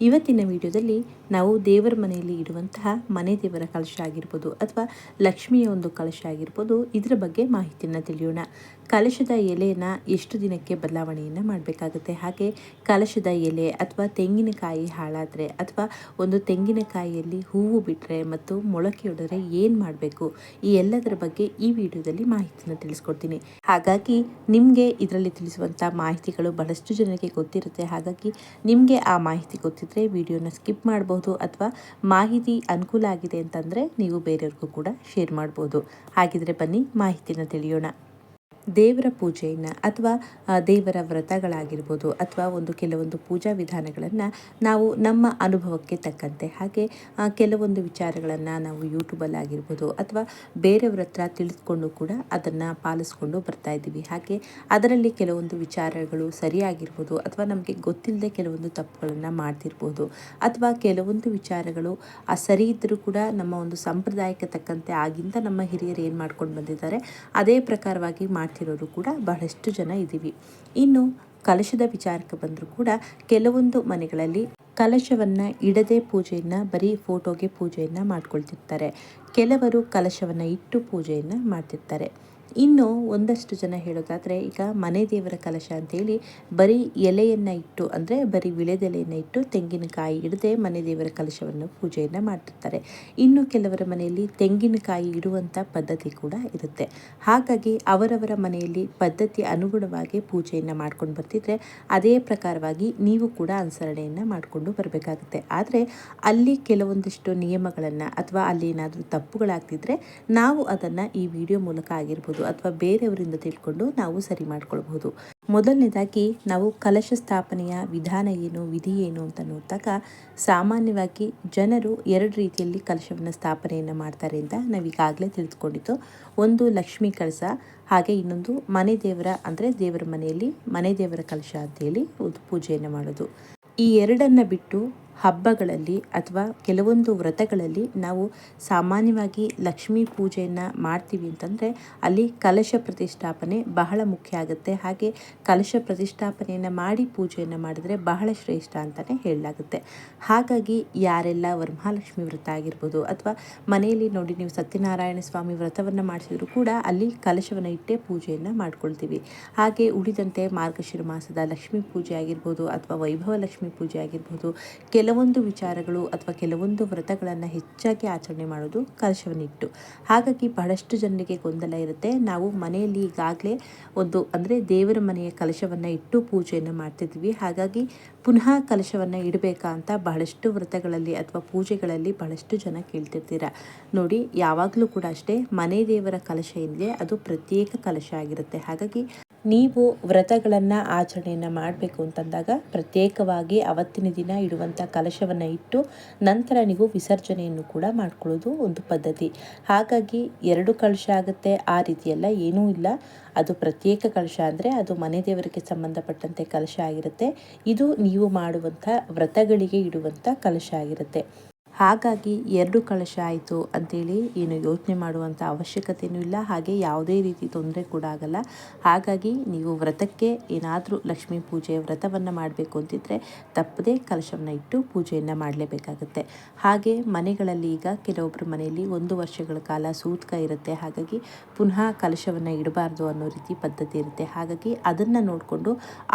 ಇವತ್ತಿನ ವಿಡಿಯೋದಲ್ಲಿ ನಾವು ದೇವರ ಮನೆಯಲ್ಲಿ ಇಡುವಂತಹ ಮನೆ ದೇವರ ಕಲಶ ಆಗಿರ್ಬೋದು ಅಥವಾ ಲಕ್ಷ್ಮಿಯ ಒಂದು ಕಲಶ ಆಗಿರ್ಬೋದು ಇದರ ಬಗ್ಗೆ ಮಾಹಿತಿಯನ್ನು ತಿಳಿಯೋಣ. ಕಲಶದ ಎಲೆಯನ್ನು ಎಷ್ಟು ದಿನಕ್ಕೆ ಬದಲಾವಣೆಯನ್ನು ಮಾಡಬೇಕಾಗುತ್ತೆ? ಹಾಗೆ ಕಲಶದ ಎಲೆ ಅಥವಾ ತೆಂಗಿನಕಾಯಿ ಹಾಳಾದರೆ ಅಥವಾ ಒಂದು ತೆಂಗಿನಕಾಯಿಯಲ್ಲಿ ಹೂವು ಬಿಟ್ಟರೆ ಮತ್ತು ಮೊಳಕೆ ಹೊಡೆದ್ರೆ ಏನು ಮಾಡಬೇಕು? ಈ ಎಲ್ಲದರ ಬಗ್ಗೆ ಈ ವಿಡಿಯೋದಲ್ಲಿ ಮಾಹಿತಿಯನ್ನು ತಿಳಿಸ್ಕೊಡ್ತೀನಿ. ಹಾಗಾಗಿ ನಿಮಗೆ ಇದರಲ್ಲಿ ತಿಳಿಸುವಂಥ ಮಾಹಿತಿಗಳು ಬಹಳಷ್ಟು ಜನರಿಗೆ ಗೊತ್ತಿರುತ್ತೆ. ಹಾಗಾಗಿ ನಿಮಗೆ ಆ ಮಾಹಿತಿ ಗೊತ್ತಿದ್ದರೆ ವಿಡಿಯೋನ ಸ್ಕಿಪ್ ಮಾಡಬಹುದು ಅಥವಾ ಮಾಹಿತಿ ಅನುಕೂಲ ಆಗಿದೆ ಅಂತಂದರೆ ನೀವು ಬೇರೆಯವ್ರಿಗೂ ಕೂಡ ಶೇರ್ ಮಾಡ್ಬೋದು. ಹಾಗಿದ್ರೆ ಬನ್ನಿ ಮಾಹಿತಿನ ತಿಳಿಯೋಣ. ದೇವರ ಪೂಜೆಯನ್ನು ಅಥವಾ ದೇವರ ವ್ರತಗಳಾಗಿರ್ಬೋದು ಅಥವಾ ಒಂದು ಕೆಲವೊಂದು ಪೂಜಾ ವಿಧಾನಗಳನ್ನು ನಾವು ನಮ್ಮ ಅನುಭವಕ್ಕೆ ತಕ್ಕಂತೆ ಹಾಗೆ ಕೆಲವೊಂದು ವಿಚಾರಗಳನ್ನು ನಾವು ಯೂಟ್ಯೂಬಲ್ಲಿ ಆಗಿರ್ಬೋದು ಅಥವಾ ಬೇರೆಯವ್ರ ಹತ್ರ ತಿಳಿದುಕೊಂಡು ಕೂಡ ಅದನ್ನು ಪಾಲಿಸ್ಕೊಂಡು ಬರ್ತಾ ಇದ್ದೀವಿ. ಹಾಗೆ ಅದರಲ್ಲಿ ಕೆಲವೊಂದು ವಿಚಾರಗಳು ಸರಿಯಾಗಿರ್ಬೋದು ಅಥವಾ ನಮಗೆ ಗೊತ್ತಿಲ್ಲದೆ ಕೆಲವೊಂದು ತಪ್ಪುಗಳನ್ನು ಮಾಡ್ತಿರ್ಬೋದು ಅಥವಾ ಕೆಲವೊಂದು ವಿಚಾರಗಳು ಆ ಸರಿ ಇದ್ದರೂ ಕೂಡ ನಮ್ಮ ಒಂದು ಸಂಪ್ರದಾಯಕ್ಕೆ ತಕ್ಕಂತೆ ಆಗಿಂದ ನಮ್ಮ ಹಿರಿಯರು ಏನು ಮಾಡ್ಕೊಂಡು ಬಂದಿದ್ದಾರೆ, ಅದೇ ಪ್ರಕಾರವಾಗಿ ಮಾಡ್ತಿರೋರು ಕೂಡ ಬಹಳಷ್ಟು ಜನ ಇದ್ದೀವಿ ಇನ್ನು ಕಲಶದ ವಿಚಾರಕ್ಕೆ ಬಂದರೂ ಕೂಡ ಕೆಲವೊಂದು ಮನೆಗಳಲ್ಲಿ ಕಲಶವನ್ನು ಇಡದೆ ಪೂಜೆಯನ್ನು, ಬರೀ ಫೋಟೋಗೆ ಪೂಜೆಯನ್ನು ಮಾಡ್ಕೊಳ್ತಿರ್ತಾರೆ. ಕೆಲವರು ಕಲಶವನ್ನು ಇಟ್ಟು ಪೂಜೆಯನ್ನು ಮಾಡ್ತಿರ್ತಾರೆ. ಇನ್ನು ಒಂದಷ್ಟು ಜನ ಹೇಳೋದಾದರೆ, ಈಗ ಮನೆ ದೇವರ ಕಲಶ ಅಂತೇಳಿ ಬರೀ ಎಲೆಯನ್ನು ಇಟ್ಟು, ಅಂದರೆ ಬರೀ ವಿಳೆದೆಲೆಯನ್ನು ಇಟ್ಟು ತೆಂಗಿನಕಾಯಿ ಇಡದೆ ಮನೆ ದೇವರ ಕಲಶವನ್ನು ಪೂಜೆಯನ್ನು ಮಾಡಿರ್ತಾರೆ ಇನ್ನು ಕೆಲವರ ಮನೆಯಲ್ಲಿ ತೆಂಗಿನಕಾಯಿ ಇಡುವಂಥ ಪದ್ಧತಿ ಕೂಡ ಇರುತ್ತೆ. ಹಾಗಾಗಿ ಅವರವರ ಮನೆಯಲ್ಲಿ ಪದ್ಧತಿ ಅನುಗುಣವಾಗಿ ಪೂಜೆಯನ್ನು ಮಾಡ್ಕೊಂಡು ಬರ್ತಿದ್ರೆ, ಅದೇ ಪ್ರಕಾರವಾಗಿ ನೀವು ಕೂಡ ಅನುಸರಣೆಯನ್ನು ಮಾಡಿಕೊಂಡು ಬರಬೇಕಾಗುತ್ತೆ. ಆದರೆ ಅಲ್ಲಿ ಕೆಲವೊಂದಿಷ್ಟು ನಿಯಮಗಳನ್ನು ಅಥವಾ ಅಲ್ಲಿ ಏನಾದರೂ ತಪ್ಪುಗಳಾಗ್ತಿದ್ರೆ, ನಾವು ಅದನ್ನು ಈ ವಿಡಿಯೋ ಮೂಲಕ ಆಗಿರ್ಬೋದು ಅಥವಾ ಬೇರೆಯವರಿಂದ ತಿಳ್ಕೊಂಡು ನಾವು ಸರಿ ಮಾಡ್ಕೊಳ್ಬಹುದು. ಮೊದಲನೇದಾಗಿ, ನಾವು ಕಲಶ ಸ್ಥಾಪನೆಯ ವಿಧಾನ ಏನು, ವಿಧಿ ಏನು ಅಂತ ನೋಡಿದಾಗ, ಸಾಮಾನ್ಯವಾಗಿ ಜನರು ಎರಡು ರೀತಿಯಲ್ಲಿ ಕಲಶವನ್ನು ಸ್ಥಾಪನೆಯನ್ನು ಮಾಡ್ತಾರೆ ಅಂತ ನಾವೀಗಾಗಲೇ ತಿಳಿದುಕೊಂಡಿದ್ದು. ಒಂದು ಲಕ್ಷ್ಮೀ ಕಳಸ, ಹಾಗೆ ಇನ್ನೊಂದು ಮನೆ ದೇವರ ಅಂದರೆ ದೇವರ ಮನೆಯಲ್ಲಿ ಮನೆ ದೇವರ ಕಲಶ ಅಂತೇಳಿ ಒಂದು ಪೂಜೆಯನ್ನು ಮಾಡೋದು. ಈ ಎರಡನ್ನು ಬಿಟ್ಟು ಹಬ್ಬಗಳಲ್ಲಿ ಅಥವಾ ಕೆಲವೊಂದು ವ್ರತಗಳಲ್ಲಿ ನಾವು ಸಾಮಾನ್ಯವಾಗಿ ಲಕ್ಷ್ಮೀ ಪೂಜೆಯನ್ನು ಮಾಡ್ತೀವಿ ಅಂತಂದರೆ ಅಲ್ಲಿ ಕಲಶ ಪ್ರತಿಷ್ಠಾಪನೆ ಬಹಳ ಮುಖ್ಯ ಆಗುತ್ತೆ. ಹಾಗೆ ಕಲಶ ಪ್ರತಿಷ್ಠಾಪನೆಯನ್ನು ಮಾಡಿ ಪೂಜೆಯನ್ನು ಮಾಡಿದರೆ ಬಹಳ ಶ್ರೇಷ್ಠ ಅಂತಲೇ ಹೇಳಲಾಗುತ್ತೆ. ಹಾಗಾಗಿ ಯಾರೆಲ್ಲ ವರಮಹಾಲಕ್ಷ್ಮಿ ವ್ರತ ಆಗಿರ್ಬೋದು ಅಥವಾ ಮನೆಯಲ್ಲಿ ನೋಡಿ ನೀವು ಸತ್ಯನಾರಾಯಣ ಸ್ವಾಮಿ ವ್ರತವನ್ನು ಮಾಡಿಸಿದ್ರು ಕೂಡ ಅಲ್ಲಿ ಕಲಶವನ್ನು ಇಟ್ಟೇ ಪೂಜೆಯನ್ನು ಮಾಡ್ಕೊಳ್ತೀವಿ. ಹಾಗೆ ಉಳಿದಂತೆ ಮಾರ್ಗಶಿರ ಮಾಸದ ಲಕ್ಷ್ಮೀ ಪೂಜೆ ಆಗಿರ್ಬೋದು ಅಥವಾ ವೈಭವ ಲಕ್ಷ್ಮಿ ಪೂಜೆ ಆಗಿರ್ಬೋದು ಕೆಲವೊಂದು ವಿಚಾರಗಳು ಅಥವಾ ಕೆಲವೊಂದು ವ್ರತಗಳನ್ನು ಹೆಚ್ಚಾಗಿ ಆಚರಣೆ ಮಾಡೋದು ಕಲಶವನ್ನಿಟ್ಟು. ಹಾಗಾಗಿ ಬಹಳಷ್ಟು ಜನರಿಗೆ ಗೊಂದಲ ಇರುತ್ತೆ. ನಾವು ಮನೆಯಲ್ಲಿ ಈಗಾಗಲೇ ಒಂದು ಅಂದರೆ ದೇವರ ಮನೆಯ ಕಲಶವನ್ನು ಇಟ್ಟು ಪೂಜೆಯನ್ನು ಮಾಡ್ತಿದ್ವಿ. ಹಾಗಾಗಿ ಪುನಃ ಕಲಶವನ್ನು ಇಡಬೇಕಾ ಅಂತ ಬಹಳಷ್ಟು ವ್ರತಗಳಲ್ಲಿ ಅಥವಾ ಪೂಜೆಗಳಲ್ಲಿ ಬಹಳಷ್ಟು ಜನ ಕೇಳ್ತಿರ್ತೀರ. ನೋಡಿ, ಯಾವಾಗಲೂ ಕೂಡ ಅಷ್ಟೇ ಮನೆ ದೇವರ ಕಲಶ ಏನಿದೆ ಅದು ಪ್ರತ್ಯೇಕ ಕಲಶ ಆಗಿರುತ್ತೆ. ಹಾಗಾಗಿ ನೀವು ವ್ರತಗಳನ್ನು ಆಚರಣೆಯನ್ನು ಮಾಡಬೇಕು ಅಂತಂದಾಗ ಪ್ರತ್ಯೇಕವಾಗಿ ಅವತ್ತಿನ ದಿನ ಇಡುವಂಥ ಕಲಶವನ್ನು ಇಟ್ಟು ನಂತರ ನೀವು ವಿಸರ್ಜನೆಯನ್ನು ಕೂಡ ಮಾಡ್ಕೊಳ್ಳೋದು ಒಂದು ಪದ್ಧತಿ. ಹಾಗಾಗಿ ಎರಡು ಕಲಶ ಆಗುತ್ತೆ, ಆ ರೀತಿಯೆಲ್ಲ ಏನೂ ಇಲ್ಲ. ಅದು ಪ್ರತ್ಯೇಕ ಕಲಶ ಅಂದರೆ ಅದು ಮನೆ ದೇವರಿಗೆ ಸಂಬಂಧಪಟ್ಟಂತೆ ಕಲಶ ಆಗಿರುತ್ತೆ. ಇದು ನೀವು ಮಾಡುವಂಥ ವ್ರತಗಳಿಗೆ ಇಡುವಂಥ ಕಲಶ ಆಗಿರುತ್ತೆ. ಹಾಗಾಗಿ ಎರಡು ಕಳಶ ಆಯಿತು ಅಂಥೇಳಿ ಏನು ಯೋಚನೆ ಮಾಡುವಂಥ ಅವಶ್ಯಕತೆಯೂ ಇಲ್ಲ. ಹಾಗೆ ಯಾವುದೇ ರೀತಿ ತೊಂದರೆ ಕೂಡ ಆಗಲ್ಲ. ಹಾಗಾಗಿ ನೀವು ವ್ರತಕ್ಕೆ ಏನಾದರೂ ಲಕ್ಷ್ಮೀ ಪೂಜೆ ವ್ರತವನ್ನು ಮಾಡಬೇಕು ಅಂತಿದ್ರೆ ತಪ್ಪದೇ ಕಲಶವನ್ನು ಇಟ್ಟು ಪೂಜೆಯನ್ನು ಮಾಡಲೇಬೇಕಾಗುತ್ತೆ. ಹಾಗೆ ಮನೆಗಳಲ್ಲಿ ಈಗ ಕೆಲವೊಬ್ಬರ ಮನೆಯಲ್ಲಿ ಒಂದು ವರ್ಷಗಳ ಕಾಲ ಸೂತ್ಕ ಇರುತ್ತೆ. ಹಾಗಾಗಿ ಪುನಃ ಕಲಶವನ್ನು ಇಡಬಾರ್ದು ಅನ್ನೋ ರೀತಿ ಪದ್ಧತಿ ಇರುತ್ತೆ. ಹಾಗಾಗಿ ಅದನ್ನು ನೋಡಿಕೊಂಡು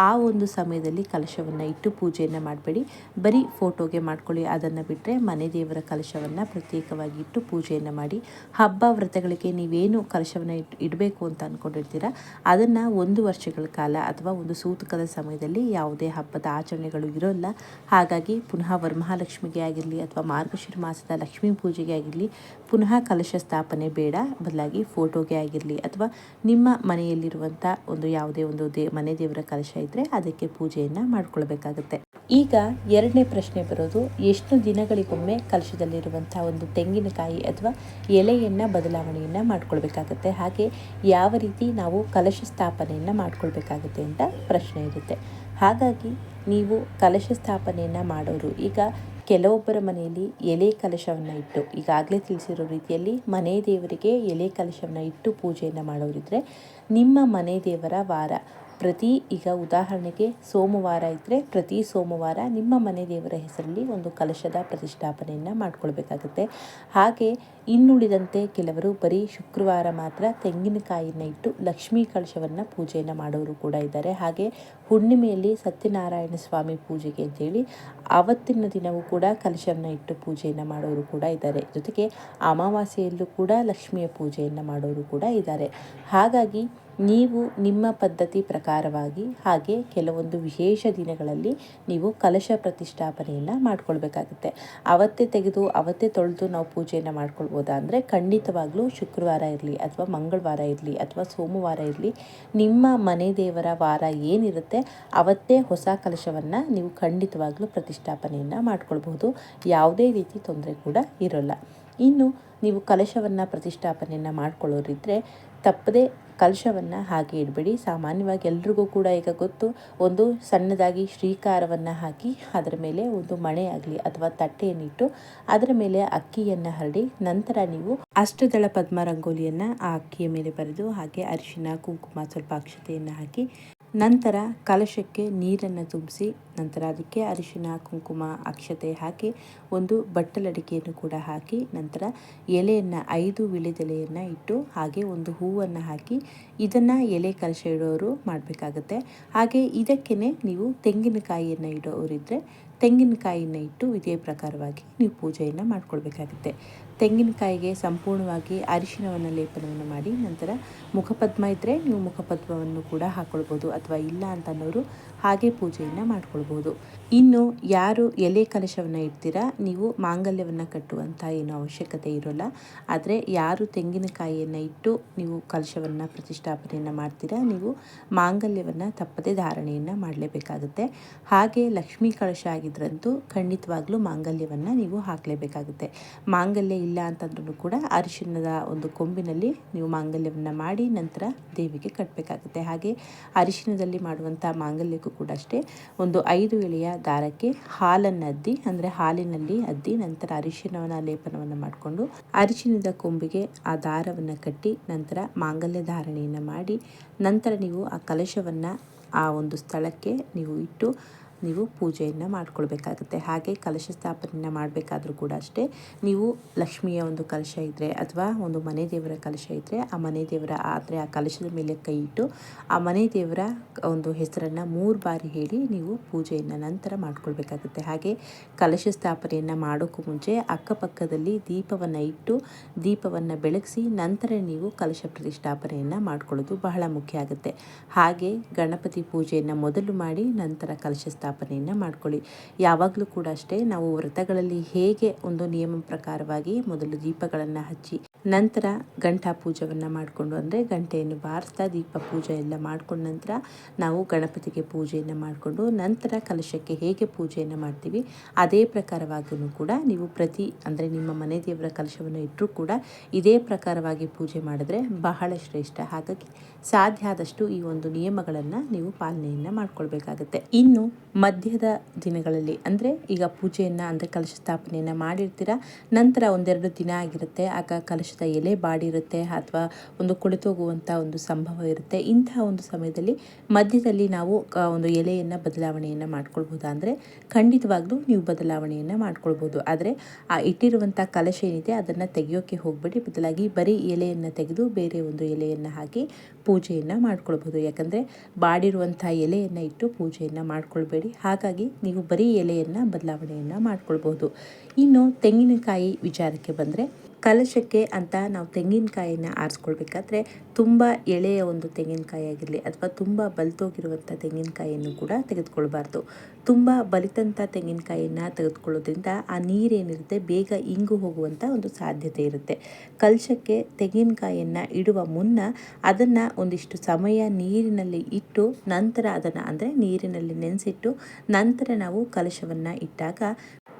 ಆ ಒಂದು ಸಮಯದಲ್ಲಿ ಕಲಶವನ್ನು ಇಟ್ಟು ಪೂಜೆಯನ್ನು ಮಾಡಬೇಡಿ. ಬರೀ ಫೋಟೋಗೆ ಮಾಡ್ಕೊಳ್ಳಿ. ಅದನ್ನು ಬಿಟ್ಟರೆ ಮನೆ ದೇವರ ಕಲಶವನ್ನು ಪ್ರತ್ಯೇಕವಾಗಿ ಇಟ್ಟು ಪೂಜೆಯನ್ನು ಮಾಡಿ ಹಬ್ಬ ವ್ರತಗಳಿಗೆ ನೀವೇನು ಕಲಶವನ್ನು ಇಟ್ಟು ಇಡಬೇಕು ಅಂತ ಅಂದ್ಕೊಂಡಿರ್ತೀರ ಅದನ್ನು ಒಂದು ವರ್ಷಗಳ ಕಾಲ ಅಥವಾ ಒಂದು ಸೂತಕದ ಸಮಯದಲ್ಲಿ ಯಾವುದೇ ಹಬ್ಬದ ಆಚರಣೆಗಳು ಇರೋಲ್ಲ. ಹಾಗಾಗಿ ಪುನಃ ವರಮಹಾಲಕ್ಷ್ಮಿಗೆ ಆಗಿರಲಿ ಅಥವಾ ಮಾರ್ಗಶಿರ ಮಾಸದ ಲಕ್ಷ್ಮೀ ಪೂಜೆಗೆ ಆಗಿರಲಿ, ಪುನಃ ಕಲಶ ಸ್ಥಾಪನೆ ಬೇಡ. ಬದಲಾಗಿ ಫೋಟೋಗೆ ಆಗಿರಲಿ ಅಥವಾ ನಿಮ್ಮ ಮನೆಯಲ್ಲಿರುವಂಥ ಒಂದು ಯಾವುದೇ ಒಂದು ದೇ, ಮನೆ ದೇವರ ಕಲಶ ಇದ್ದರೆ ಅದಕ್ಕೆ ಪೂಜೆಯನ್ನು ಮಾಡ್ಕೊಳ್ಬೇಕಾಗುತ್ತೆ. ಈಗ ಎರಡನೇ ಪ್ರಶ್ನೆ ಬರೋದು, ಎಷ್ಟು ದಿನಗಳಿಗೊಮ್ಮೆ ಕಲಶದಲ್ಲಿರುವಂಥ ಒಂದು ತೆಂಗಿನಕಾಯಿ ಅಥವಾ ಎಲೆಯನ್ನು ಬದಲಾವಣೆಯನ್ನು ಮಾಡ್ಕೊಳ್ಬೇಕಾಗತ್ತೆ. ಹಾಗೆ ಯಾವ ರೀತಿ ನಾವು ಕಲಶ ಸ್ಥಾಪನೆಯನ್ನು ಮಾಡ್ಕೊಳ್ಬೇಕಾಗುತ್ತೆ ಅಂತ ಪ್ರಶ್ನೆ ಇರುತ್ತೆ. ಹಾಗಾಗಿ ನೀವು ಕಲಶ ಸ್ಥಾಪನೆಯನ್ನು ಮಾಡೋರು, ಈಗ ಕೆಲವೊಬ್ಬರ ಮನೆಯಲ್ಲಿ ಎಲೆ ಕಲಶವನ್ನು ಇಟ್ಟು, ಈಗಾಗಲೇ ತಿಳಿಸಿರೋ ರೀತಿಯಲ್ಲಿ ಮನೆ ದೇವರಿಗೆ ಎಲೆ ಕಲಶವನ್ನು ಇಟ್ಟು ಪೂಜೆಯನ್ನು ಮಾಡೋರಿದ್ರೆ ನಿಮ್ಮ ಮನೆ ದೇವರ ವಾರ ಪ್ರತಿ, ಈಗ ಉದಾಹರಣೆಗೆ ಸೋಮವಾರ ಇದ್ದರೆ ಪ್ರತಿ ಸೋಮವಾರ ನಿಮ್ಮ ಮನೆ ದೇವರ ಹೆಸರಲ್ಲಿ ಒಂದು ಕಲಶದ ಪ್ರತಿಷ್ಠಾಪನೆಯನ್ನು ಮಾಡ್ಕೊಳ್ಬೇಕಾಗುತ್ತೆ. ಹಾಗೆ ಇನ್ನುಳಿದಂತೆ ಕೆಲವರು ಬರೀ ಶುಕ್ರವಾರ ಮಾತ್ರ ತೆಂಗಿನಕಾಯಿಯನ್ನು ಇಟ್ಟು ಲಕ್ಷ್ಮೀ ಕಲಶವನ್ನು ಪೂಜೆಯನ್ನು ಮಾಡೋರು ಕೂಡ ಇದ್ದಾರೆ. ಹಾಗೆ ಹುಣ್ಣಿಮೆಯಲ್ಲಿ ಸತ್ಯನಾರಾಯಣ ಸ್ವಾಮಿ ಪೂಜೆಗೆ ಅಂತೇಳಿ ಆವತ್ತಿನ ದಿನವೂ ಕೂಡ ಕಲಶವನ್ನು ಇಟ್ಟು ಪೂಜೆಯನ್ನು ಮಾಡೋರು ಕೂಡ ಇದ್ದಾರೆ. ಜೊತೆಗೆ ಅಮಾವಾಸ್ಯೆಯಲ್ಲೂ ಕೂಡ ಲಕ್ಷ್ಮಿಯ ಪೂಜೆಯನ್ನು ಮಾಡೋರು ಕೂಡ ಇದ್ದಾರೆ. ಹಾಗಾಗಿ ನೀವು ನಿಮ್ಮ ಪದ್ಧತಿ ಪ್ರಕಾರವಾಗಿ ಹಾಗೆ ಕೆಲವೊಂದು ವಿಶೇಷ ದಿನಗಳಲ್ಲಿ ನೀವು ಕಲಶ ಪ್ರತಿಷ್ಠಾಪನೆಯನ್ನು ಮಾಡ್ಕೊಳ್ಬೇಕಾಗುತ್ತೆ. ಅವತ್ತೇ ತೆಗೆದು, ಅವತ್ತೇ ತೊಳೆದು ನಾವು ಪೂಜೆಯನ್ನು ಮಾಡ್ಕೊಳ್ಬೋದಾ ಅಂದರೆ ಖಂಡಿತವಾಗ್ಲೂ ಶುಕ್ರವಾರ ಇರಲಿ ಅಥವಾ ಮಂಗಳವಾರ ಇರಲಿ ಅಥವಾ ಸೋಮವಾರ ಇರಲಿ ನಿಮ್ಮ ಮನೆ ದೇವರ ವಾರ ಏನಿರುತ್ತೆ ಅವತ್ತೇ ಹೊಸ ಕಲಶವನ್ನು ನೀವು ಖಂಡಿತವಾಗ್ಲೂ ಪ್ರತಿಷ್ಠಾಪನೆಯನ್ನು ಮಾಡ್ಕೊಳ್ಬೋದು ಯಾವುದೇ ರೀತಿ ತೊಂದರೆ ಕೂಡ ಇರೋಲ್ಲ. ಇನ್ನು ನೀವು ಕಲಶವನ್ನು ಪ್ರತಿಷ್ಠಾಪನೆಯನ್ನು ಮಾಡ್ಕೊಳ್ಳೋರಿದ್ದರೆ ತಪ್ಪದೇ ಕಲಶವನ್ನು ಹಾಗೆ ಇಡಬೇಡಿ. ಸಾಮಾನ್ಯವಾಗಿ ಎಲ್ರಿಗೂ ಕೂಡ ಈಗ ಗೊತ್ತು, ಒಂದು ಸಣ್ಣದಾಗಿ ಶ್ರೀಕಾರವನ್ನು ಹಾಕಿ ಅದರ ಮೇಲೆ ಒಂದು ಮಣೆ ಆಗಲಿ ಅಥವಾ ತಟ್ಟೆಯನ್ನಿಟ್ಟು ಅದರ ಮೇಲೆ ಅಕ್ಕಿಯನ್ನು ಹರಡಿ ನಂತರ ನೀವು ಅಷ್ಟದಳ ಪದ್ಮ ರಂಗೋಲಿಯನ್ನು ಆ ಅಕ್ಕಿಯ ಮೇಲೆ ಬರೆದು ಹಾಗೆ ಅರಿಶಿನ, ಕುಂಕುಮ, ಸ್ವಲ್ಪ ಅಕ್ಷತೆಯನ್ನು ಹಾಕಿ ನಂತರ ಕಲಶಕ್ಕೆ ನೀರನ್ನು ತುಂಬಿಸಿ, ನಂತರ ಅದಕ್ಕೆ ಅರಿಶಿನ, ಕುಂಕುಮ, ಅಕ್ಷತೆ ಹಾಕಿ, ಒಂದು ಬಟ್ಟಲಡಿಕೆಯನ್ನು ಕೂಡ ಹಾಕಿ, ನಂತರ ಎಲೆಯನ್ನು ಐದು ವಿಳಿದೆಲೆಯನ್ನು ಇಟ್ಟು, ಹಾಗೆ ಒಂದು ಹೂವನ್ನು ಹಾಕಿ, ಇದನ್ನು ಎಲೆ ಕಲಶ ಇಡೋರು ಮಾಡಬೇಕಾಗತ್ತೆ. ಹಾಗೆ ಇದಕ್ಕೇ ನೀವು ತೆಂಗಿನಕಾಯಿಯನ್ನು ಇಡೋರಿದ್ದರೆ ತೆಂಗಿನಕಾಯಿಯನ್ನು ಇಟ್ಟು ಇದೇ ಪ್ರಕಾರವಾಗಿ ನೀವು ಪೂಜೆಯನ್ನು ಮಾಡ್ಕೊಳ್ಬೇಕಾಗುತ್ತೆ. ತೆಂಗಿನಕಾಯಿಗೆ ಸಂಪೂರ್ಣವಾಗಿ ಅರಿಶಿನವನ್ನು ಲೇಪನವನ್ನು ಮಾಡಿ, ನಂತರ ಮುಖಪದ್ಮ ಇದ್ದರೆ ನೀವು ಮುಖಪದ್ಮವನ್ನು ಕೂಡ ಹಾಕ್ಕೊಳ್ಬೋದು ಅಥವಾ ಇಲ್ಲ ಅಂತ ಅನ್ನೋರು ಹಾಗೆ ಪೂಜೆಯನ್ನು ಮಾಡ್ಕೊಳ್ಬೋದು. ಇನ್ನು ಯಾರು ಎಲೆ ಕಲಶವನ್ನು ಇಡ್ತೀರಾ, ನೀವು ಮಾಂಗಲ್ಯವನ್ನು ಕಟ್ಟುವಂಥ ಏನು ಅವಶ್ಯಕತೆ ಇರೋಲ್ಲ. ಆದರೆ ಯಾರು ತೆಂಗಿನಕಾಯಿಯನ್ನು ಇಟ್ಟು ನೀವು ಕಲಶವನ್ನು ಪ್ರತಿಷ್ಠಾಪನೆಯನ್ನು ಮಾಡ್ತೀರಾ, ನೀವು ಮಾಂಗಲ್ಯವನ್ನು ತಪ್ಪದೆ ಧಾರಣೆಯನ್ನು ಮಾಡಲೇಬೇಕಾಗುತ್ತೆ. ಹಾಗೆ ಲಕ್ಷ್ಮೀ ಕಲಶ ಆಗಿದ್ರಂತೂ ಖಂಡಿತವಾಗ್ಲೂ ಮಾಂಗಲ್ಯವನ್ನು ನೀವು ಹಾಕಲೇಬೇಕಾಗುತ್ತೆ. ಮಾಂಗಲ್ಯ ಇಲ್ಲ ಅಂತಂದ್ರೂ ಕೂಡ ಅರಿಶಿಣದ ಒಂದು ಕೊಂಬಿನಲ್ಲಿ ನೀವು ಮಾಂಗಲ್ಯವನ್ನು ಮಾಡಿ ನಂತರ ದೇವಿಗೆ ಕಟ್ಟಬೇಕಾಗುತ್ತೆ. ಹಾಗೆ ಅರಿಶಿಣದಲ್ಲಿ ಮಾಡುವಂಥ ಮಾಂಗಲ್ಯಕ್ಕೂ ಕೂಡ ಅಷ್ಟೇ ಒಂದು ಐದು ಎಳೆಯ ದಾರಕ್ಕೆ ಹಾಲನ್ನು ಅದ್ದಿ, ಅಂದರೆ ಹಾಲಿನಲ್ಲಿ ಅದ್ದಿ ನಂತರ ಅರಿಶಿನವನ ಲೇಪನವನ್ನು ಮಾಡಿಕೊಂಡು ಅರಿಶಿನದ ಕೊಂಬಿಗೆ ಆ ದಾರವನ್ನು ಕಟ್ಟಿ ನಂತರ ಮಾಂಗಲ್ಯ ಧಾರಣೆಯನ್ನು ಮಾಡಿ ನಂತರ ನೀವು ಆ ಕಲಶವನ್ನು ಆ ಒಂದು ಸ್ಥಳಕ್ಕೆ ನೀವು ಇಟ್ಟು ನೀವು ಪೂಜೆಯನ್ನು ಮಾಡ್ಕೊಳ್ಬೇಕಾಗುತ್ತೆ. ಹಾಗೆ ಕಲಶ ಸ್ಥಾಪನೆಯನ್ನು ಮಾಡಬೇಕಾದ್ರೂ ಕೂಡ ಅಷ್ಟೇ, ನೀವು ಲಕ್ಷ್ಮಿಯ ಒಂದು ಕಲಶ ಇದ್ದರೆ ಅಥವಾ ಒಂದು ಮನೆ ದೇವರ ಕಲಶ ಇದ್ದರೆ ಆ ಮನೆ ದೇವರ ಆದರೆ ಆ ಕಲಶದ ಮೇಲೆ ಕೈ ಇಟ್ಟು ಆ ಮನೆ ದೇವರ ಒಂದು ಹೆಸರನ್ನು ಮೂರು ಬಾರಿ ಹೇಳಿ ನೀವು ಪೂಜೆಯನ್ನು ನಂತರ ಮಾಡ್ಕೊಳ್ಬೇಕಾಗುತ್ತೆ. ಹಾಗೆ ಕಲಶ ಸ್ಥಾಪನೆಯನ್ನು ಮಾಡೋಕ್ಕೂ ಮುಂಚೆ ಅಕ್ಕಪಕ್ಕದಲ್ಲಿ ದೀಪವನ್ನು ಇಟ್ಟು ದೀಪವನ್ನು ಬೆಳಗಿಸಿ ನಂತರ ನೀವು ಕಲಶ ಪ್ರತಿಷ್ಠಾಪನೆಯನ್ನು ಮಾಡ್ಕೊಳ್ಳೋದು ಬಹಳ ಮುಖ್ಯ ಆಗುತ್ತೆ. ಹಾಗೆ ಗಣಪತಿ ಪೂಜೆಯನ್ನು ಮೊದಲು ಮಾಡಿ ನಂತರ ಕಲಶ ಸ್ಥಾಪನೆಯನ್ನು ಮಾಡ್ಕೊಳ್ಳಿ. ಯಾವಾಗಲೂ ಕೂಡ ಅಷ್ಟೇ, ನಾವು ವ್ರತಗಳಲ್ಲಿ ಹೇಗೆ ಒಂದು ನಿಯಮ ಪ್ರಕಾರವಾಗಿ ಮೊದಲು ದೀಪಗಳನ್ನು ಹಚ್ಚಿ, ನಂತರ ಗಂಟಾ ಪೂಜೆಯನ್ನು ಮಾಡಿಕೊಂಡು ಅಂದರೆ ಗಂಟೆಯನ್ನು ಬಾರಿಸ್ತಾ ದೀಪ ಪೂಜೆ ಎಲ್ಲ ಮಾಡಿಕೊಂಡ ನಂತರ ನಾವು ಗಣಪತಿಗೆ ಪೂಜೆಯನ್ನು ಮಾಡಿಕೊಂಡು, ನಂತರ ಕಲಶಕ್ಕೆ ಹೇಗೆ ಪೂಜೆಯನ್ನು ಮಾಡ್ತೀವಿ, ಅದೇ ಪ್ರಕಾರವಾಗಿಯೂ ಕೂಡ ನೀವು ಪ್ರತಿ ಅಂದರೆ ನಿಮ್ಮ ಮನೆ ದೇವರ ಕಲಶವನ್ನು ಇಟ್ಟರೂ ಕೂಡ ಇದೇ ಪ್ರಕಾರವಾಗಿ ಪೂಜೆ ಮಾಡಿದ್ರೆ ಬಹಳ ಶ್ರೇಷ್ಠ ಹಾಗಾಗಿ ಸಾಧ್ಯ ಆದಷ್ಟು ಈ ಒಂದು ನಿಯಮಗಳನ್ನು ನೀವು ಪಾಲನೆಯನ್ನು ಮಾಡ್ಕೊಳ್ಬೇಕಾಗತ್ತೆ. ಇನ್ನು ಮಧ್ಯದ ದಿನಗಳಲ್ಲಿ, ಅಂದರೆ ಈಗ ಪೂಜೆಯನ್ನು, ಅಂದರೆ ಕಲಶ ಸ್ಥಾಪನೆಯನ್ನು ಮಾಡಿರ್ತೀರ, ನಂತರ ಒಂದೆರಡು ದಿನ ಆಗಿರುತ್ತೆ, ಆಗ ಕಲಶದ ಎಲೆ ಬಾಡಿರುತ್ತೆ, ಅಥವಾ ಒಂದು ಕುಳಿತೋಗುವಂಥ ಒಂದು ಸಂಭವ ಇರುತ್ತೆ. ಇಂತಹ ಒಂದು ಸಮಯದಲ್ಲಿ ಮಧ್ಯದಲ್ಲಿ ನಾವು ಒಂದು ಎಲೆಯನ್ನು ಬದಲಾವಣೆಯನ್ನು ಮಾಡ್ಕೊಳ್ಬೋದು? ಅಂದರೆ ಖಂಡಿತವಾಗ್ಲೂ ನೀವು ಬದಲಾವಣೆಯನ್ನು ಮಾಡ್ಕೊಳ್ಬೋದು. ಆದರೆ ಆ ಇಟ್ಟಿರುವಂಥ ಕಲಶ ಏನಿದೆ, ಅದನ್ನು ತೆಗೆಯೋಕ್ಕೆ ಹೋಗಬೇಡಿ. ಬದಲಾಗಿ ಬರೀ ಎಲೆಯನ್ನು ತೆಗೆದು ಬೇರೆ ಒಂದು ಎಲೆಯನ್ನು ಹಾಕಿ ಪೂಜೆಯನ್ನು ಮಾಡ್ಕೊಳ್ಬೋದು. ಯಾಕಂದರೆ ಬಾಡಿರುವಂಥ ಎಲೆಯನ್ನು ಇಟ್ಟು ಪೂಜೆಯನ್ನು ಮಾಡ್ಕೊಳ್ಬೇಡಿ. ಹಾಗಾಗಿ ನೀವು ಬರೀ ಎಲೆಯನ್ನು ಬದಲಾವಣೆಯನ್ನು ಮಾಡ್ಕೊಳ್ಬೋದು. ಇನ್ನು ತೆಂಗಿನಕಾಯಿ ವಿಚಾರಕ್ಕೆ ಬಂದರೆ ಕಲಶಕ್ಕೆ ಅಂತ ನಾವು ತೆಂಗಿನಕಾಯಿನ ಆರಿಸ್ಕೊಳ್ಬೇಕಾದ್ರೆ ತುಂಬ ಎಳೆಯ ಒಂದು ತೆಂಗಿನಕಾಯಿ ಆಗಿರಲಿ ಅಥವಾ ತುಂಬ ಬಲಿತೋಗಿರುವಂಥ ತೆಂಗಿನಕಾಯಿಯನ್ನು ಕೂಡ ತೆಗೆದುಕೊಳ್ಬಾರ್ದು. ತುಂಬ ಬಲಿತಂಥ ತೆಂಗಿನಕಾಯಿಯನ್ನು ತೆಗೆದುಕೊಳ್ಳೋದ್ರಿಂದ ಆ ನೀರೇನಿರುತ್ತೆ, ಬೇಗ ಇಂಗು ಹೋಗುವಂಥ ಒಂದು ಸಾಧ್ಯತೆ ಇರುತ್ತೆ. ಕಲಶಕ್ಕೆ ತೆಂಗಿನಕಾಯಿಯನ್ನು ಇಡುವ ಮುನ್ನ ಅದನ್ನು ಒಂದಿಷ್ಟು ಸಮಯ ನೀರಿನಲ್ಲಿ ಇಟ್ಟು ನಂತರ ಅದನ್ನು ಅಂದರೆ ನೀರಿನಲ್ಲಿ ನೆನೆಸಿಟ್ಟು ನಂತರ ನಾವು ಕಲಶವನ್ನು ಇಟ್ಟಾಗ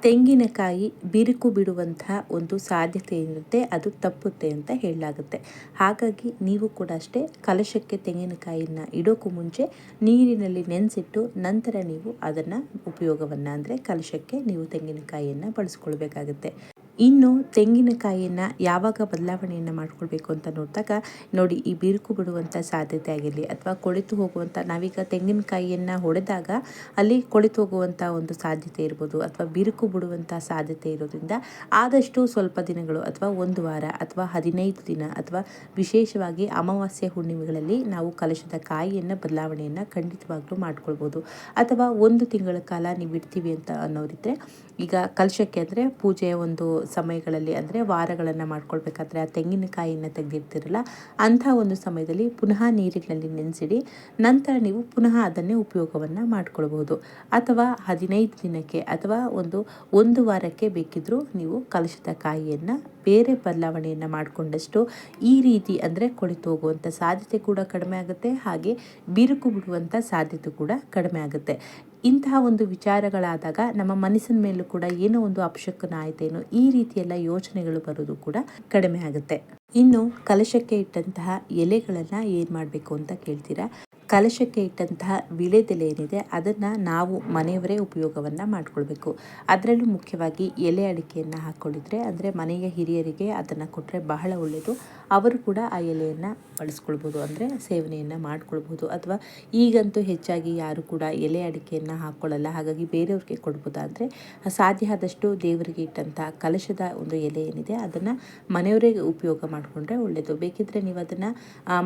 ತೆಂಗಿನಕಾಯಿ ಬಿರುಕು ಬಿಡುವಂತಹ ಒಂದು ಸಾಧ್ಯತೆ ಇರುತ್ತೆ, ಅದು ತಪ್ಪುತ್ತೆ ಅಂತ ಹೇಳಲಾಗುತ್ತೆ. ಹಾಗಾಗಿ ನೀವು ಕೂಡ ಅಷ್ಟೇ ಕಲಶಕ್ಕೆ ತೆಂಗಿನಕಾಯಿಯನ್ನು ಇಡೋಕ್ಕೂ ಮುಂಚೆ ನೀರಿನಲ್ಲಿ ನೆನೆಸಿಟ್ಟು ನಂತರ ನೀವು ಅದನ್ನು ಉಪಯೋಗವನ್ನು ಅಂದರೆ ಕಲಶಕ್ಕೆ ನೀವು ತೆಂಗಿನಕಾಯಿಯನ್ನು ಬಳಸ್ಕೊಳ್ಬೇಕಾಗುತ್ತೆ. ಇನ್ನು ತೆಂಗಿನಕಾಯಿಯನ್ನು ಯಾವಾಗ ಬದಲಾವಣೆಯನ್ನು ಮಾಡ್ಕೊಳ್ಬೇಕು ಅಂತ ನೋಡಿದಾಗ ನೋಡಿ ಈ ಬಿರುಕು ಬಿಡುವಂಥ ಸಾಧ್ಯತೆ ಆಗಿರಲಿ ಅಥವಾ ಕೊಳೆತು ಹೋಗುವಂಥ ನಾವೀಗ ತೆಂಗಿನಕಾಯಿಯನ್ನು ಹೊಡೆದಾಗ ಅಲ್ಲಿ ಕೊಳೆತು ಹೋಗುವಂಥ ಒಂದು ಸಾಧ್ಯತೆ ಇರ್ಬೋದು ಅಥವಾ ಬಿರುಕು ಬಿಡುವಂಥ ಸಾಧ್ಯತೆ ಇರೋದ್ರಿಂದ ಆದಷ್ಟು ಸ್ವಲ್ಪ ದಿನಗಳು ಅಥವಾ ಒಂದು ವಾರ ಅಥವಾ ಹದಿನೈದು ದಿನ ಅಥವಾ ವಿಶೇಷವಾಗಿ ಅಮಾವಾಸ್ಯೆ ಹುಣ್ಣಿಮೆಗಳಲ್ಲಿ ನಾವು ಕಲಶದ ಕಾಯಿಯನ್ನು ಬದಲಾವಣೆಯನ್ನು ಖಂಡಿತವಾಗ್ಲೂ ಮಾಡ್ಕೊಳ್ಬೋದು. ಅಥವಾ ಒಂದು ತಿಂಗಳ ಕಾಲ ನೀವು ಇಡ್ತೀವಿ ಅಂತ ಅನ್ನೋರಿದ್ರೆ ಈಗ ಕಲಶಕ್ಕೆ ಅಂದರೆ ಪೂಜೆಯ ಒಂದು ಸಮಯಗಳಲ್ಲಿ ಅಂದರೆ ವಾರಗಳನ್ನು ಮಾಡ್ಕೊಳ್ಬೇಕಾದ್ರೆ ಆ ತೆಂಗಿನಕಾಯಿಯನ್ನು ತೆಗೆದಿರ್ತಿರಲ್ಲ, ಅಂಥ ಒಂದು ಸಮಯದಲ್ಲಿ ಪುನಃ ನೀರಿನಲ್ಲಿ ನೆನೆಸಿಡಿ, ನಂತರ ನೀವು ಪುನಃ ಅದನ್ನೇ ಉಪಯೋಗವನ್ನು ಮಾಡ್ಕೊಳ್ಬೋದು ಅಥವಾ ಹದಿನೈದು ದಿನಕ್ಕೆ ಅಥವಾ ಒಂದು ಒಂದು ವಾರಕ್ಕೆ ಬೇಕಿದ್ದರೂ ನೀವು ಕಲುಷಿತ ಕಾಯಿಯನ್ನು ಬೇರೆ ಬದಲಾವಣೆಯನ್ನು ಮಾಡಿಕೊಂಡಷ್ಟು ಈ ರೀತಿ ಅಂದರೆ ಕೊಳಿತು ಹೋಗುವಂಥ ಸಾಧ್ಯತೆ ಕೂಡ ಕಡಿಮೆ ಆಗುತ್ತೆ. ಹಾಗೆ ಬಿರುಕು ಬಿಡುವಂಥ ಸಾಧ್ಯತೆ ಕೂಡ ಕಡಿಮೆ ಆಗುತ್ತೆ. ಇಂತಹ ಒಂದು ವಿಚಾರಗಳಾದಾಗ ನಮ್ಮ ಮನಸ್ಸಿನ ಮೇಲೂ ಕೂಡ ಏನೋ ಒಂದು ಅಪಶಕನ ಆಯ್ತೇನೋ ಈ ರೀತಿಯೆಲ್ಲ ಯೋಚನೆಗಳು ಬರೋದು ಕೂಡ ಕಡಿಮೆ ಆಗುತ್ತೆ. ಇನ್ನು ಕಲಶಕ್ಕೆ ಇಟ್ಟಂತಹ ಎಲೆಗಳನ್ನು ಏನು ಮಾಡಬೇಕು ಅಂತ ಕೇಳ್ತೀರಾ? ಕಲಶಕ್ಕೆ ಇಟ್ಟಂತಹ ವಿಳೆದೆಲೆ ಏನಿದೆ ಅದನ್ನು ನಾವು ಮನೆಯವರೇ ಉಪಯೋಗವನ್ನು ಮಾಡಿಕೊಳ್ಬೇಕು. ಅದರಲ್ಲೂ ಮುಖ್ಯವಾಗಿ ಎಲೆ ಅಡಿಕೆಯನ್ನು ಹಾಕ್ಕೊಂಡಿದ್ರೆ, ಅಂದರೆ ಮನೆಯ ಹಿರಿಯರಿಗೆ ಅದನ್ನು ಕೊಟ್ಟರೆ ಬಹಳ ಒಳ್ಳೆಯದು ಅವರು ಕೂಡ ಆ ಎಲೆಯನ್ನು ಬಳಸ್ಕೊಳ್ಬೋದು, ಅಂದರೆ ಸೇವನೆಯನ್ನು ಮಾಡಿಕೊಳ್ಬೋದು. ಅಥವಾ ಈಗಂತೂ ಹೆಚ್ಚಾಗಿ ಯಾರು ಕೂಡ ಎಲೆ ಅಡಿಕೆಯನ್ನು ಹಾಕ್ಕೊಳ್ಳಲ್ಲ ಹಾಗಾಗಿ ಬೇರೆಯವ್ರಿಗೆ ಕೊಡ್ಬೋದಾದರೆ ಸಾಧ್ಯ ಆದಷ್ಟು ದೇವರಿಗೆ ಇಟ್ಟಂಥ ಕಲಶದ ಒಂದು ಎಲೆ ಏನಿದೆ, ಅದನ್ನು ಮನೆಯವರಿಗೆ ಉಪಯೋಗ ಮಾಡಿಕೊಂಡ್ರೆ ಒಳ್ಳೆಯದು ಬೇಕಿದ್ದರೆ ನೀವು ಅದನ್ನು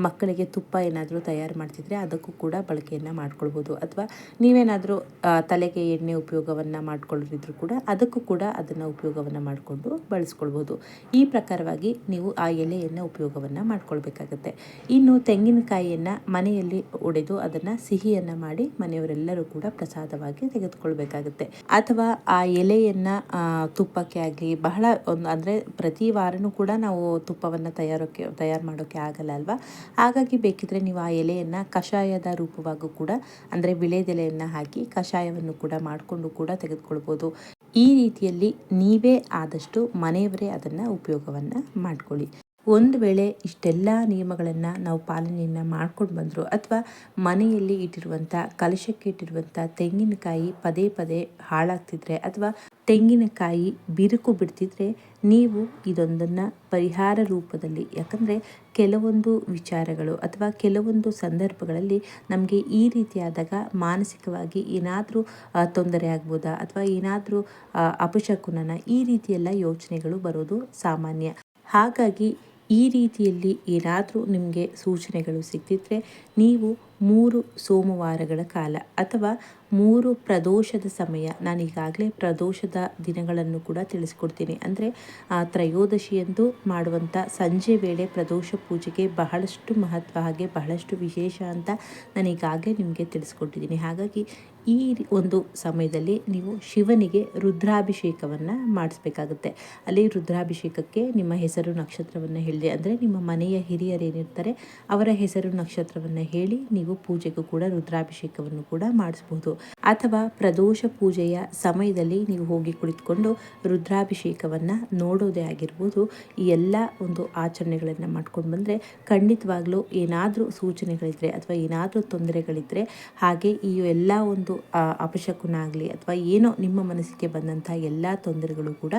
ಮಕ್ಕಳಿಗೆ ತುಪ್ಪ ಏನಾದರೂ ತಯಾರು ಮಾಡ್ತಿದ್ರೆ ಅದಕ್ಕೂ ಕೂಡ ಬಳಕೆಯನ್ನು ಮಾಡ್ಕೊಳ್ಬೋದು. ಅಥವಾ ನೀವೇನಾದರೂ ತಲೆಗೆ ಎಣ್ಣೆ ಉಪಯೋಗವನ್ನು ಮಾಡ್ಕೊಳ್ಳೋದಿದ್ರು ಕೂಡ ಅದಕ್ಕೂ ಕೂಡ ಅದನ್ನು ಉಪಯೋಗವನ್ನು ಮಾಡಿಕೊಂಡು ಬಳಸ್ಕೊಳ್ಬೋದು. ಈ ಪ್ರಕಾರವಾಗಿ ನೀವು ಆ ಎಲೆಯನ್ನು ಉಪಯೋಗವನ್ನು ಮಾಡ್ಕೊಳ್ಬೇಕಾಗತ್ತೆ. ಇನ್ನು ತೆಂಗಿನಕಾಯಿಯನ್ನು ಮನೆಯಲ್ಲಿ ಒಡೆದು ಅದನ್ನು ಸಿಹಿಯನ್ನು ಮಾಡಿ ಮನೆಯವರೆಲ್ಲರೂ ಕೂಡ ಪ್ರಸಾದವಾಗಿ ತೆಗೆದುಕೊಳ್ಬೇಕಾಗುತ್ತೆ. ಅಥವಾ ಆ ಎಲೆಯನ್ನು ತುಪ್ಪಕ್ಕೆ ಆಗಲಿ, ಬಹಳ ಒಂದು ಅಂದರೆ ಪ್ರತಿ ವಾರನೂ ಕೂಡ ನಾವು ತುಪ್ಪವನ್ನು ತಯಾರೋಕ್ಕೆ, ತಯಾರು ಮಾಡೋಕ್ಕೆ ಆಗಲ್ಲ ಅಲ್ವಾ? ಹಾಗಾಗಿ ಬೇಕಿದ್ರೆ ನೀವು ಆ ಎಲೆಯನ್ನು ಕಷಾಯದ ರೂಪವಾಗೂ ಕೂಡ, ಅಂದರೆ ವಿಳೆದೆಲೆಯನ್ನು ಹಾಕಿ ಕಷಾಯವನ್ನು ಕೂಡ ಮಾಡಿಕೊಂಡು ಕೂಡ ತೆಗೆದುಕೊಳ್ಬೋದು. ಈ ರೀತಿಯಲ್ಲಿ ನೀವೇ ಆದಷ್ಟು ಮನೆಯವರೇ ಅದನ್ನು ಉಪಯೋಗವನ್ನು ಮಾಡ್ಕೊಳ್ಳಿ. ಒಂದು ವೇಳೆ ಇಷ್ಟೆಲ್ಲ ನಿಯಮಗಳನ್ನು ನಾವು ಪಾಲನೆಯನ್ನು ಮಾಡ್ಕೊಂಡು ಬಂದರು ಅಥವಾ ಮನೆಯಲ್ಲಿ ಇಟ್ಟಿರುವಂಥ ಕಲಶಕ್ಕೆ ಇಟ್ಟಿರುವಂಥ ತೆಂಗಿನಕಾಯಿ ಪದೇ ಪದೇ ಹಾಳಾಗ್ತಿದ್ರೆ ಅಥವಾ ತೆಂಗಿನಕಾಯಿ ಬಿರುಕು ಬಿಡ್ತಿದ್ರೆ ನೀವು ಇದೊಂದನ್ನು ಪರಿಹಾರ ರೂಪದಲ್ಲಿ, ಯಾಕಂದರೆ ಕೆಲವೊಂದು ವಿಚಾರಗಳು ಅಥವಾ ಕೆಲವೊಂದು ಸಂದರ್ಭಗಳಲ್ಲಿ ನಮಗೆ ಈ ರೀತಿಯಾದಾಗ ಮಾನಸಿಕವಾಗಿ ಏನಾದರೂ ತೊಂದರೆ ಆಗ್ಬೋದಾ ಅಥವಾ ಏನಾದರೂ ಅಪಶಕುನನ ಈ ರೀತಿಯೆಲ್ಲ ಯೋಚನೆಗಳು ಬರೋದು ಸಾಮಾನ್ಯ. ಹಾಗಾಗಿ ಈ ರೀತಿಯಲ್ಲಿ ಏನಾದರೂ ನಿಮಗೆ ಸೂಚನೆಗಳು ಸಿಕ್ಕಿದ್ರೆ ನೀವು ಮೂರು ಸೋಮವಾರಗಳ ಕಾಲ ಅಥವಾ ಮೂರು ಪ್ರದೋಷದ ಸಮಯ, ನಾನು ಈಗಾಗಲೇ ಪ್ರದೋಷದ ದಿನಗಳನ್ನು ಕೂಡ ತಿಳಿಸ್ಕೊಡ್ತೀನಿ. ಅಂದರೆ ತ್ರಯೋದಶಿಯಂದು ಮಾಡುವಂಥ ಸಂಜೆ ವೇಳೆ ಪ್ರದೋಷ ಪೂಜೆಗೆ ಬಹಳಷ್ಟು ಮಹತ್ವ ಹಾಗೆ ಬಹಳಷ್ಟು ವಿಶೇಷ ಅಂತ ನಾನು ಈಗಾಗಲೇ ನಿಮಗೆ ತಿಳಿಸ್ಕೊಟ್ಟಿದ್ದೀನಿ. ಹಾಗಾಗಿ ಈ ಒಂದು ಸಮಯದಲ್ಲಿ ನೀವು ಶಿವನಿಗೆ ರುದ್ರಾಭಿಷೇಕವನ್ನು ಮಾಡಿಸ್ಬೇಕಾಗುತ್ತೆ. ಅಲ್ಲಿ ರುದ್ರಾಭಿಷೇಕಕ್ಕೆ ನಿಮ್ಮ ಹೆಸರು ನಕ್ಷತ್ರವನ್ನು ಹೇಳಿದೆ ಅಂದರೆ ನಿಮ್ಮ ಮನೆಯ ಹಿರಿಯರೇನಿರ್ತಾರೆ ಅವರ ಹೆಸರು ನಕ್ಷತ್ರವನ್ನು ಹೇಳಿ ನೀವು ಪೂಜೆಗೂ ಕೂಡ ರುದ್ರಾಭಿಷೇಕವನ್ನು ಕೂಡ ಮಾಡಿಸ್ಬೋದು. ಅಥವಾ ಪ್ರದೋಷ ಪೂಜೆಯ ಸಮಯದಲ್ಲಿ ನೀವು ಹೋಗಿ ಕುಳಿತುಕೊಂಡು ರುದ್ರಾಭಿಷೇಕವನ್ನು ನೋಡೋದೇ ಆಗಿರ್ಬೋದು. ಈ ಎಲ್ಲ ಒಂದು ಆಚರಣೆಗಳನ್ನು ಮಾಡ್ಕೊಂಡು ಬಂದರೆ ಖಂಡಿತವಾಗ್ಲೂ ಏನಾದರೂ ಸೂಚನೆಗಳಿದ್ರೆ ಅಥವಾ ಏನಾದರೂ ತೊಂದರೆಗಳಿದ್ದರೆ ಹಾಗೆ ಈ ಎಲ್ಲ ಒಂದು ಅಪಶಕುನ ಆಗಲಿ ಅಥವಾ ಏನೋ ನಿಮ್ಮ ಮನಸ್ಸಿಗೆ ಬಂದಂಥ ಎಲ್ಲ ತೊಂದರೆಗಳು ಕೂಡ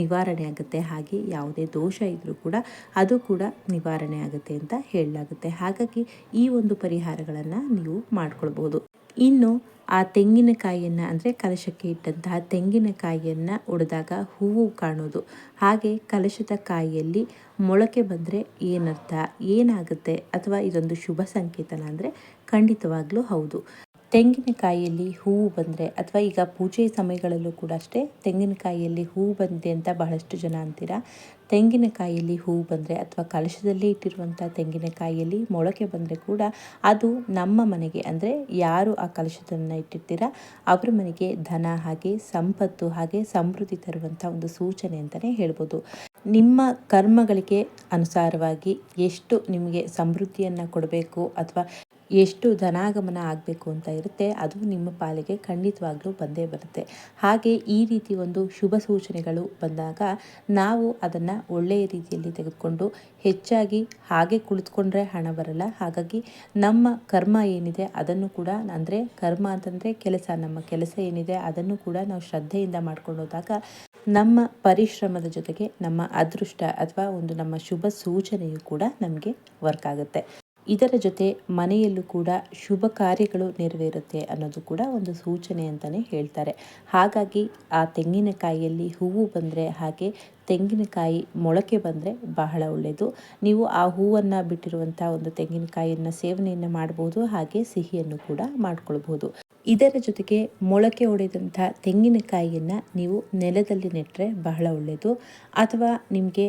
ನಿವಾರಣೆ ಆಗುತ್ತೆ. ಹಾಗೆ ಯಾವುದೇ ದೋಷ ಇದ್ದರೂ ಕೂಡ ಅದು ಕೂಡ ನಿವಾರಣೆ ಆಗುತ್ತೆ ಅಂತ ಹೇಳಲಾಗುತ್ತೆ. ಹಾಗಾಗಿ ಈ ಒಂದು ಪರಿಹಾರಗಳನ್ನು ನೀವು ಮಾಡ್ಕೊಳ್ಬೋದು ಇನ್ನು ಆ ತೆಂಗಿನಕಾಯಿಯನ್ನು ಅಂದರೆ ಕಲಶಕ್ಕೆ ಇಟ್ಟಂತಹ ತೆಂಗಿನಕಾಯಿಯನ್ನು ಒಡೆದಾಗ ಹೂವು ಕಾಣೋದು. ಹಾಗೆ ಕಲಶದ ಕಾಯಿಯಲ್ಲಿ ಮೊಳಕೆ ಬಂದರೆ ಏನರ್ಥ? ಏನಾಗುತ್ತೆ? ಅಥವಾ ಇದೊಂದು ಶುಭ ಸಂಕೇತನ ಅಂದರೆ ಖಂಡಿತವಾಗ್ಲೂ ಹೌದು. ತೆಂಗಿನಕಾಯಿಯಲ್ಲಿ ಹೂವು ಬಂದರೆ ಅಥವಾ ಈಗ ಪೂಜೆ ಸಮಯಗಳಲ್ಲೂ ಕೂಡ ಅಷ್ಟೇ ತೆಂಗಿನಕಾಯಿಯಲ್ಲಿ ಹೂವು ಬಂದಿದೆ ಅಂತ ಬಹಳಷ್ಟು ಜನ ಅಂತೀರಾ? ತೆಂಗಿನಕಾಯಿಯಲ್ಲಿ ಹೂವು ಬಂದರೆ ಅಥವಾ ಕಲಶದಲ್ಲಿ ಇಟ್ಟಿರುವಂಥ ತೆಂಗಿನಕಾಯಿಯಲ್ಲಿ ಮೊಳಕೆ ಬಂದರೆ ಕೂಡ ಅದು ನಮ್ಮ ಮನೆಗೆ ಅಂದರೆ ಯಾರು ಆ ಕಲಶದನ್ನು ಇಟ್ಟಿರ್ತೀರಾ? ಅವರ ಮನೆಗೆ ಧನ ಹಾಗೆ ಸಂಪತ್ತು ಹಾಗೆ ಸಮೃದ್ಧಿ ತರುವಂಥ ಒಂದು ಸೂಚನೆ ಅಂತಲೇ ಹೇಳ್ಬೋದು. ನಿಮ್ಮ ಕರ್ಮಗಳಿಗೆ ಅನುಸಾರವಾಗಿ ಎಷ್ಟು ನಿಮಗೆ ಸಮೃದ್ಧಿಯನ್ನು ಕೊಡಬೇಕು ಅಥವಾ ಎಷ್ಟು ಧನಾಗಮನ ಆಗಬೇಕು ಅಂತ ಇರುತ್ತೆ, ಅದು ನಿಮ್ಮ ಪಾಲಿಗೆ ಖಂಡಿತವಾಗ್ಲೂ ಬಂದೇ ಬರುತ್ತೆ. ಹಾಗೆ ಈ ರೀತಿ ಒಂದು ಶುಭ ಸೂಚನೆಗಳು ಬಂದಾಗ ನಾವು ಅದನ್ನು ಒಳ್ಳೆಯ ರೀತಿಯಲ್ಲಿ ತೆಗೆದುಕೊಂಡು ಹೆಚ್ಚಾಗಿ ಹಾಗೆ ಕುಳಿತುಕೊಂಡ್ರೆ ಹಣ ಬರಲ್ಲ. ಹಾಗಾಗಿ ನಮ್ಮ ಕರ್ಮ ಏನಿದೆ ಅದನ್ನು ಕೂಡ ಅಂದರೆ ಕರ್ಮ ಅಂತಂದರೆ ಕೆಲಸ, ನಮ್ಮ ಕೆಲಸ ಏನಿದೆ ಅದನ್ನು ಕೂಡ ನಾವು ಶ್ರದ್ಧೆಯಿಂದ ಮಾಡ್ಕೊಂಡು ನಮ್ಮ ಪರಿಶ್ರಮದ ಜೊತೆಗೆ ನಮ್ಮ ಅದೃಷ್ಟ ಅಥವಾ ಒಂದು ನಮ್ಮ ಶುಭ ಸೂಚನೆಯು ಕೂಡ ನಮಗೆ ವರ್ಕ್ ಆಗುತ್ತೆ. ಇದರ ಜೊತೆ ಮನೆಯಲ್ಲೂ ಕೂಡ ಶುಭ ಕಾರ್ಯಗಳು ನೆರವೇರುತ್ತೆ ಅನ್ನೋದು ಕೂಡ ಒಂದು ಸೂಚನೆ ಅಂತಲೇ ಹೇಳ್ತಾರೆ. ಹಾಗಾಗಿ ಆ ತೆಂಗಿನಕಾಯಿಯಲ್ಲಿ ಹೂವು ಬಂದರೆ ಹಾಗೆ ತೆಂಗಿನಕಾಯಿ ಮೊಳಕೆ ಬಂದರೆ ಬಹಳ ಒಳ್ಳೆಯದು ನೀವು ಆ ಹೂವನ್ನು ಬಿಟ್ಟಿರುವಂಥ ಒಂದು ತೆಂಗಿನಕಾಯಿಯನ್ನು ಸೇವನೆಯನ್ನು ಮಾಡ್ಬೋದು, ಹಾಗೆ ಸಿಹಿಯನ್ನು ಕೂಡ ಮಾಡ್ಕೊಳ್ಬೋದು. ಇದರ ಜೊತೆಗೆ ಮೊಳಕೆ ಒಡೆದಂಥ ತೆಂಗಿನಕಾಯಿಯನ್ನು ನೀವು ನೆಲದಲ್ಲಿ ನೆಟ್ಟರೆ ಬಹಳ ಒಳ್ಳೆಯದು ಅಥವಾ ನಿಮಗೆ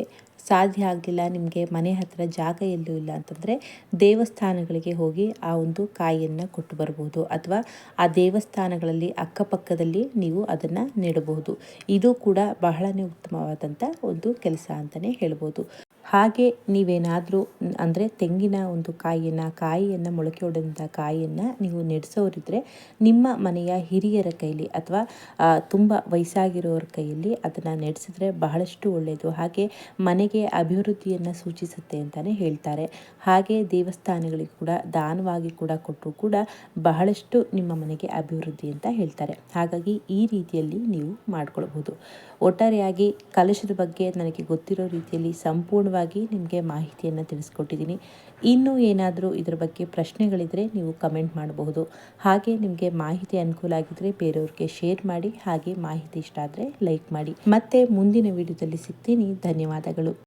ಸಾಧ್ಯ ಆಗಲಿಲ್ಲ, ನಿಮಗೆ ಮನೆ ಹತ್ತಿರ ಜಾಗ ಎಲ್ಲೂ ಇಲ್ಲ ಅಂತಂದರೆ ದೇವಸ್ಥಾನಗಳಿಗೆ ಹೋಗಿ ಆ ಒಂದು ಕಾಯಿಯನ್ನು ಕೊಟ್ಟು ಬರ್ಬೋದು ಅಥವಾ ಆ ದೇವಸ್ಥಾನಗಳಲ್ಲಿ ಅಕ್ಕಪಕ್ಕದಲ್ಲಿ ನೀವು ಅದನ್ನು ನೆಡಬಹುದು. ಇದು ಕೂಡ ಬಹಳನೇ ಉತ್ತಮವಾದಂಥ ಒಂದು ಕೆಲಸ ಅಂತಲೇ ಹೇಳ್ಬೋದು. ಹಾಗೆ ನೀವೇನಾದರೂ ಅಂದರೆ ತೆಂಗಿನ ಒಂದು ಕಾಯಿಯನ್ನು ಕಾಯಿಯನ್ನು, ಮೊಳಕೆ ಹೊಡೆದಂಥ ಕಾಯಿಯನ್ನು ನೀವು ನೆಡೆಸೋರಿದ್ರೆ ನಿಮ್ಮ ಮನೆಯ ಹಿರಿಯರ ಕೈಲಿ ಅಥವಾ ತುಂಬ ವಯಸ್ಸಾಗಿರೋರ ಕೈಯಲ್ಲಿ ಅದನ್ನು ನೆಡೆಸಿದ್ರೆ ಬಹಳಷ್ಟು ಒಳ್ಳೆಯದು ಹಾಗೆ ಮನೆಗೆ ಅಭಿವೃದ್ಧಿಯನ್ನು ಸೂಚಿಸುತ್ತೆ ಅಂತಲೇ ಹೇಳ್ತಾರೆ. ಹಾಗೆ ದೇವಸ್ಥಾನಗಳಿಗೆ ಕೂಡ, ದಾನವಾಗಿ ಕೂಡ ಕೊಟ್ಟರು ಕೂಡ ಬಹಳಷ್ಟು ನಿಮ್ಮ ಮನೆಗೆ ಅಭಿವೃದ್ಧಿ ಅಂತ ಹೇಳ್ತಾರೆ. ಹಾಗಾಗಿ ಈ ರೀತಿಯಲ್ಲಿ ನೀವು ಮಾಡ್ಕೊಳ್ಬೋದು ಒಟ್ಟಾರೆಯಾಗಿ ಕಲಶದ ಬಗ್ಗೆ ನನಗೆ ಗೊತ್ತಿರೋ ರೀತಿಯಲ್ಲಿ ಸಂಪೂರ್ಣವಾಗಿ ನಿಮಗೆ ಮಾಹಿತಿಯನ್ನು ತಿಳಿಸ್ಕೊಟ್ಟಿದ್ದೀನಿ. ಇನ್ನೂ ಏನಾದರೂ ಇದರ ಬಗ್ಗೆ ಪ್ರಶ್ನೆಗಳಿದ್ದರೆ ನೀವು ಕಮೆಂಟ್ ಮಾಡಬಹುದು. ಹಾಗೆ ನಿಮಗೆ ಮಾಹಿತಿ ಅನುಕೂಲ ಆಗಿದ್ದರೆ ಬೇರೆಯವ್ರಿಗೆ ಶೇರ್ ಮಾಡಿ, ಹಾಗೆ ಮಾಹಿತಿ ಇಷ್ಟ ಆದರೆ ಲೈಕ್ ಮಾಡಿ. ಮತ್ತೆ ಮುಂದಿನ ವಿಡಿಯೋದಲ್ಲಿ ಸಿಗ್ತೀನಿ. ಧನ್ಯವಾದಗಳು.